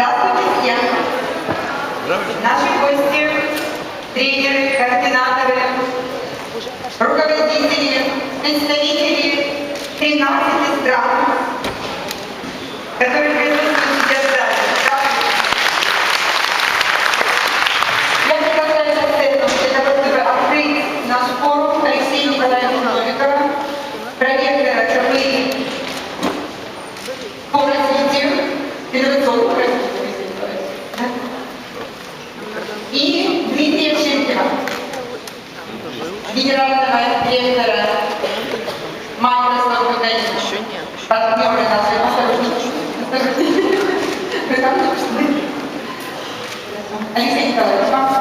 Здравствуйте всем! Наши гости, тренеры, координаторы, руководители, представители 13 стран, и Дмитрия Ширкина, генерального директора там только что были. Алексей Николаевич, вам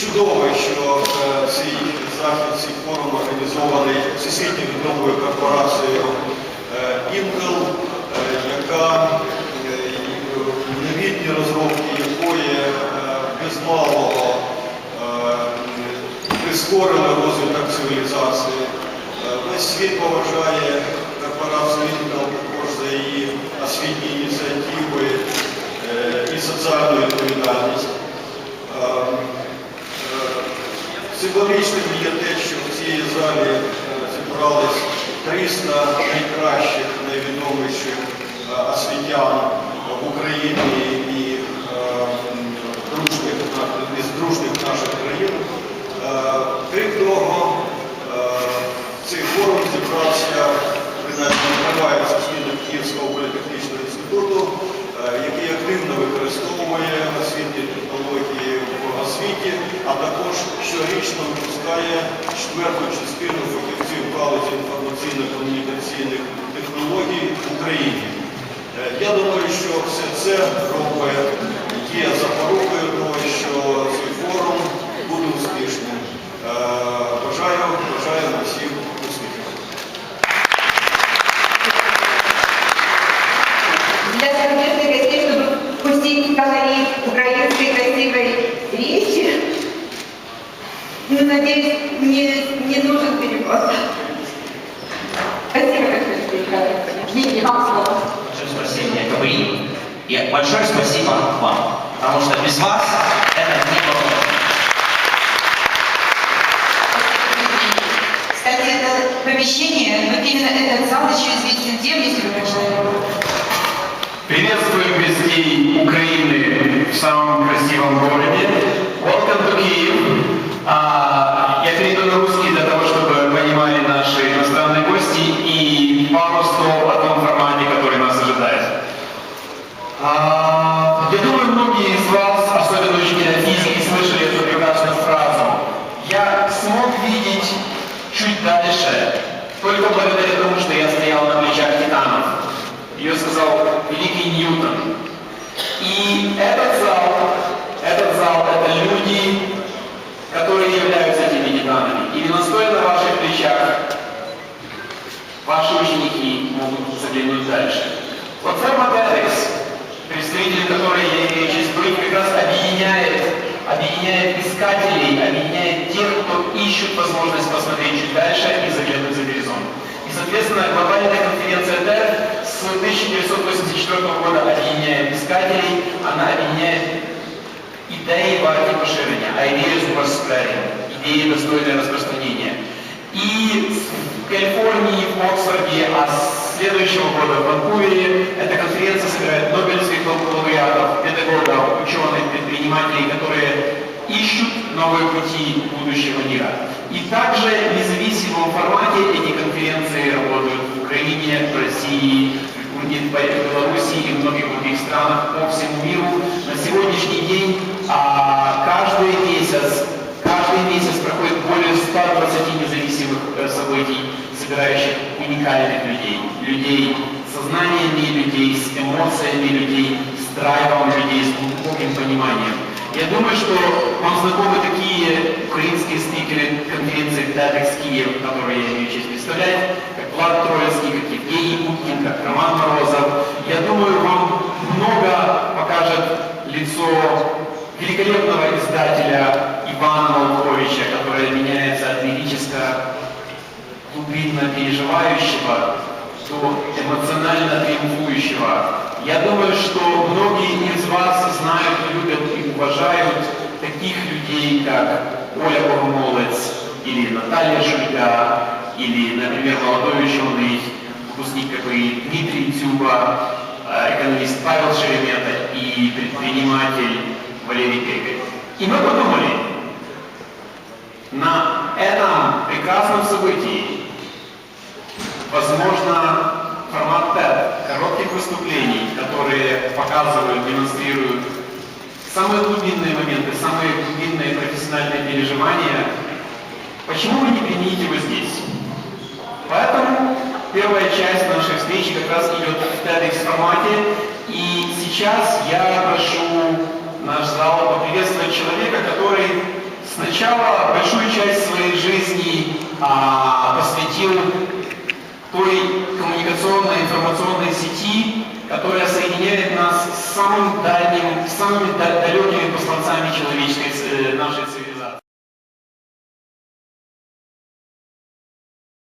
Чудово, що цей захід, цей форум організований всесвітньо відомою корпорацією е, Intel, е, яка е, новітні розробки якої без малого прискорили розвиток цивілізації. Весь світ поважає корпорацію Intel також за її освітні Символічним є те, що в цій залі зібрались 300 найкращих, найвідоміших е, освітян в Україні і е, дружних, із дружних наших країн. Е, Крім того, щорічно випускає четверту частину фахівців галузі інформаційно-комунікаційних технологій в Україні. Е, Я думаю, що все це робить є запорукою того, що цей форум буде успішним. Е, Бажаю, бажаю нам всім успіхів. Для совместных гостей, Большое спасибо КПИ. И большое спасибо вам. Потому что без вас это не было. бы. Кстати, это помещение, вот именно этот зал еще известен тем, если вы прочитали. Приветствуем гостей Украины в самом красивом городе. Только благодаря тому, что я стоял на плечах титанов. Ее сказал великий Ньютон. И этот зал, этот зал, это люди, которые являются этими титанами. Именно стоя на ваших плечах, ваши ученики могут заглянуть дальше. Платформа TEDx, представителем которой я имею честь быть, как раз объединяет, объединяет искателей, объединяет тех, кто ищет возможность посмотреть чуть дальше и заглянуть соответственно, глобальная конференция TED с 1984 года объединяет искателей, она объединяет идеи варки поширения, ideas worth spreading, идеи достойное распространения. И в Калифорнии, в Оксфорде, а с следующего года в Ванкувере эта конференция собирает нобелевских лауреатов, педагогов, ученых, предпринимателей, которые ищут новые пути будущего мира. И также в независимом формате в Беларуси и многих других странах по всему миру. На сегодняшний день а, каждый месяц, каждый месяц проходит более 120 независимых э, событий, собирающих уникальных людей, людей с сознаниями людей, с эмоциями людей, с драйвом людей, с глубоким пониманием. Я думаю, что вам знакомы такие украинские спикеры конференции TEDx Киев, которые я имею честь представлять. Влад Троицкий, Евгений как Роман Морозов. Я думаю, вам много покажет лицо великолепного издателя Ивана Малковича, которое меняется от лирического глубинно переживающего до эмоционально триумфующего. Я думаю, что многие из вас знают, любят и уважают таких людей, как Оля Богомолец, или Наталья Шульга, или, например, молодой ученый, выпускник КПИ Дмитрий Дзюба, э, экономист Павел Шеремета и предприниматель Валерий Пекарь. И мы подумали, на этом прекрасном событии Возможно, формат TED, коротких выступлений, которые показывают, демонстрируют самые глубинные моменты, самые глубинные профессиональные переживания. Почему вы не примените его здесь? Поэтому первая часть нашей встречи как раз идет в TEDx формате. И сейчас я прошу наш зал поприветствовать человека, который сначала большую часть своей жизни а, посвятил той коммуникационной информационной сети, которая соединяет нас с самым дальним, с самыми да- далекими посланцами человеческой э, нашей цивилизации.